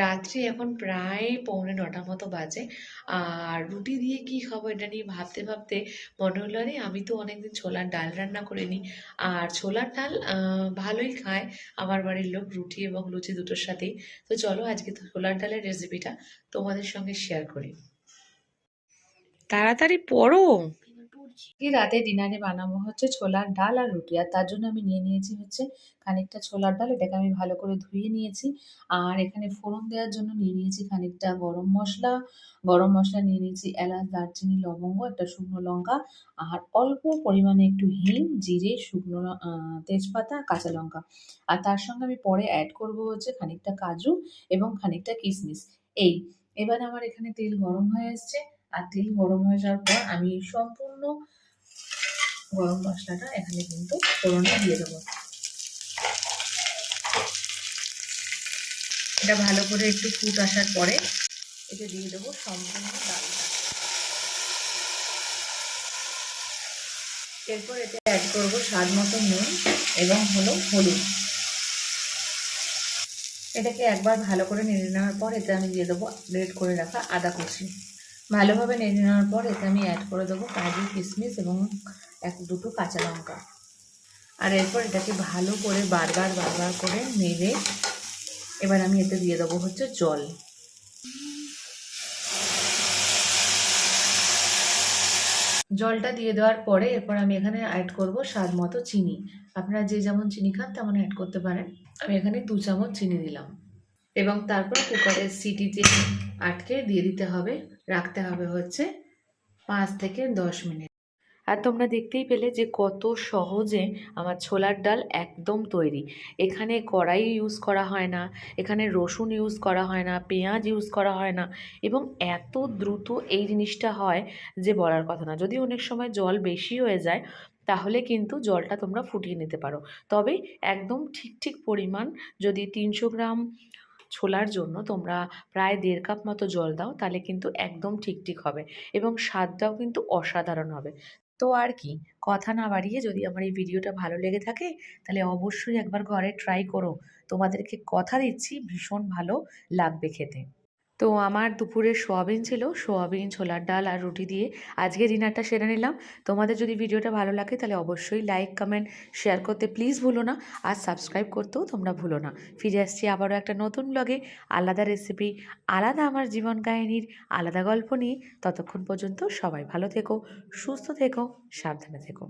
রাত্রি এখন প্রায় পৌনে নটার মতো বাজে। আর রুটি দিয়ে কি খাব এটা নিয়ে ভাবতে ভাবতে মনে হলো, আরে আমি তো অনেকদিন ছোলার ডাল রান্না করে করিনি। আর ছোলার ডাল ভালোই খায়। আমার বাড়ির লোক রুটি এবং লুচি দুটোর সাথেই। তো চলো আজকে তো ছোলার ডালের রেসিপিটা তোমাদের সঙ্গে শেয়ার করি। তাড়াতাড়ি পড়ো। কি রাতে ডিনারে বানাবো হচ্ছে ছোলার ডাল আর রুটি। আর তার জন্য আমি নিয়ে নিয়েছি হচ্ছে খানিকটা ছোলার ডাল, এটাকে আমি ভালো করে ধুয়ে নিয়েছি। আর এখানে ফোড়ন দেওয়ার জন্য নিয়ে নিয়েছি খানিকটা গরম মশলা। গরম মশলা নিয়ে নিয়েছি এলাচ, দারচিনি, লবঙ্গ, একটা শুকনো লঙ্কা। আর অল্প পরিমাণে একটু হিং, জিরে, শুকনো তেজপাতা, কাঁচা লঙ্কা। আর তার সঙ্গে আমি পরে অ্যাড করব হচ্ছে খানিকটা কাজু এবং খানিকটা কিশমিশ এই, এবার আমার এখানে তেল গরম হয়ে এসছে। আর তেল গরম হয়ে যাওয়ার পর আমি সম্পূর্ণ গরম মশলাটা এখানে কিন্তু ফোড়নে দিয়ে দেবো। এটা ভালো করে একটু ফুট আসার পরে এটা দিয়ে দেবো সম্পূর্ণ ডালটা। এরপর এতে অ্যাড করব স্বাদ মতো নুন এবং হলো হলুদ। এটাকে একবার ভালো করে নেড়ে নেওয়ার পর এতে আমি দিয়ে দেবো গ্রেট করে রাখা আদা কুচি। ভালোভাবে নেড়ে নেওয়ার পর এতে আমি অ্যাড করে দেবো কাজু, কিশমিশ এবং এক দুটো কাঁচা লঙ্কা। আর এরপর এটাকে ভালো করে বারবার বারবার করে নেড়ে এবার আমি এতে দিয়ে দেবো হচ্ছে জল। জলটা দিয়ে দেওয়ার পরে এরপর আমি এখানে অ্যাড করব স্বাদ মতো চিনি। আপনারা যে যেমন চিনি খান তেমন অ্যাড করতে পারেন। আমি এখানে দু চামচ চিনি দিলাম। এবং তারপর কুকারের সিটিতে আটকে দিয়ে দিতে হবে। রাখতে হবে হচ্ছে পাঁচ থেকে দশ মিনিট। আর তোমরা দেখতেই পেলে যে কত সহজে আমার ছোলার ডাল একদম তৈরি। এখানে কড়াই ইউজ করা হয় না, এখানে রসুন ইউজ করা হয় না, পেঁয়াজ ইউজ করা হয় না এবং এত দ্রুত এই জিনিসটা হয় যে বলার কথা না। যদি অনেক সময় জল বেশি হয়ে যায়, তাহলে কিন্তু জলটা তোমরা ফুটিয়ে নিতে পারো। তবে একদম ঠিক ঠিক পরিমাণ যদি তিনশো গ্রাম ছোলার জন্য তোমরা প্রায় দেড় কাপ মতো জল দাও, তাহলে কিন্তু একদম ঠিক ঠিক হবে এবং স্বাদটাও কিন্তু অসাধারণ হবে। তো আর কি, কথা না বাড়িয়ে যদি আমার এই ভিডিওটা ভালো লেগে থাকে, তাহলে অবশ্যই একবার ঘরে ট্রাই করো। তোমাদেরকে কথা দিচ্ছি, ভীষণ ভালো লাগবে খেতে। তো আমার দুপুরে সোয়াবিন ছিল, সোয়াবিন, ছোলার ডাল আর রুটি দিয়ে আজকে ডিনারটা সেরে নিলাম। তোমাদের যদি ভিডিওটা ভালো লাগে তাহলে অবশ্যই লাইক, কমেন্ট, শেয়ার করতে প্লিজ ভুলো না। আর সাবস্ক্রাইব করতেও তোমরা ভুলো না। ফিরে আসছি আবারও একটা নতুন ব্লগে আলাদা রেসিপি আলাদা আমার জীবন কাহিনীর আলাদা গল্প নিয়ে। ততক্ষণ পর্যন্ত সবাই ভালো থেকো, সুস্থ থেকো, সাবধানে থেকো।